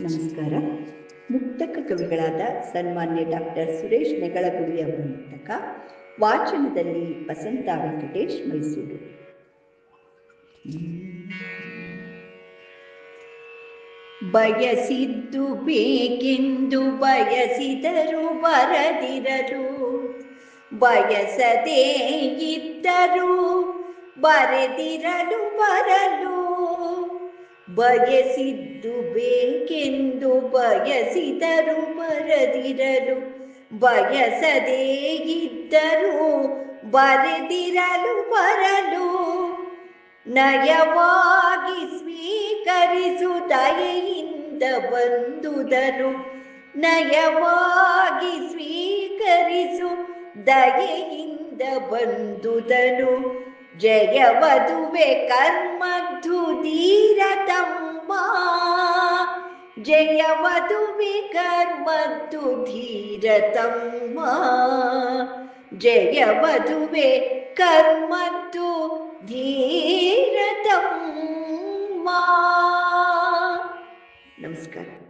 ನಮಸ್ಕಾರ. ಮುಕ್ತಕ ಕವಿಗಳಾದ ಸನ್ಮಾನ್ಯ ಡಾಕ್ಟರ್ ಸುರೇಶ್ ನೆಗಳಗುಡಿ ಅವರ ಮುಕ್ತಕ, ವಾಚನದಲ್ಲಿ ವಸಂತ ವೆಂಕಟೇಶ್ ಮೈಸೂರು. ಬಯಸಿದ್ದು ಬೇಕೆಂದು ಬಯಸಿದರು ಬರದಿರಲು, ಬಯಸದೇ ಇದ್ದರು ಬರೆದಿರಲು ಬರಲು ಬಯಸಿದ್ದು ಬೇಕೆಂದು ಬಯಸಿದರು ಬರದಿರಲು ಬಯಸದೇ ಇದ್ದರು, ಬರೆದಿರಲು ಬರಲು ನಯವಾಗಿ ಸ್ವೀಕರಿಸು ದಯೆಯಿಂದ ಬಂದುದರು ನಯವಾಗಿ ಸ್ವೀಕರಿಸು ದಯೆಯಿಂದ ಬಂದುದನು. ಧೀರತಮ್ಮ ಜಯವದುವೆ ಕರ್ಮಧು ಧೀರತಮ್ಮ ಜಯವದುವೆ ಕರ್ಮದ್ದು ಧೀರತಮ್ಮ ನಮಸ್ಕಾರ.